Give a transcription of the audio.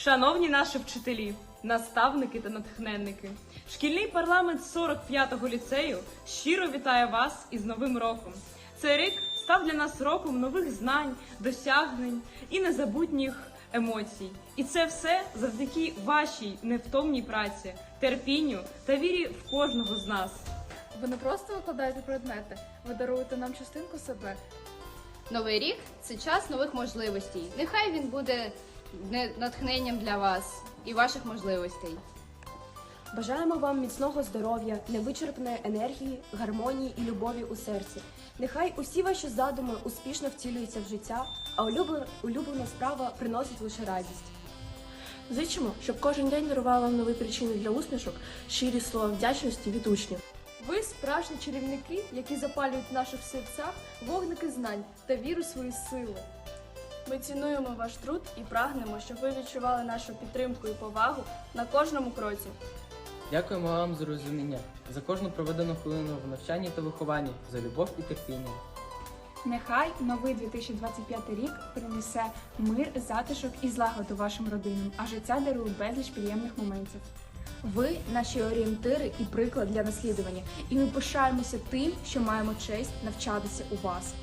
Шановні наші вчителі, наставники та натхненники, шкільний парламент 45-го ліцею щиро вітає вас із Новим роком. Цей рік став для нас роком нових знань, досягнень і незабутніх емоцій. І це все завдяки вашій невтомній праці, терпінню та вірі в кожного з нас. Ви не просто викладаєте предмети, ви даруєте нам частинку себе. Новий рік це час нових можливостей. Нехай він буде натхненням для вас і ваших можливостей. Бажаємо вам міцного здоров'я, невичерпної енергії, гармонії і любові у серці. Нехай усі ваші задуми успішно втілюються в життя, а улюблена, улюблена справа приносить лише радість. Зичимо, щоб кожен день дарував вам нові причини для усмішок, щирі слова вдячності від учнів. Ви справжні чарівники, які запалюють в наших серцях вогники знань та віру в свої сили. Ми цінуємо ваш труд і прагнемо, щоб ви відчували нашу підтримку і повагу на кожному кроці. Дякуємо вам за розуміння, за кожну проведену хвилину в навчанні та вихованні, за любов і терпіння. Нехай новий 2025 рік принесе мир, затишок і злагоду вашим родинам, а життя дарує безліч приємних моментів. Ви наші орієнтири і приклад для наслідування, і ми пишаємося тим, що маємо честь навчатися у вас.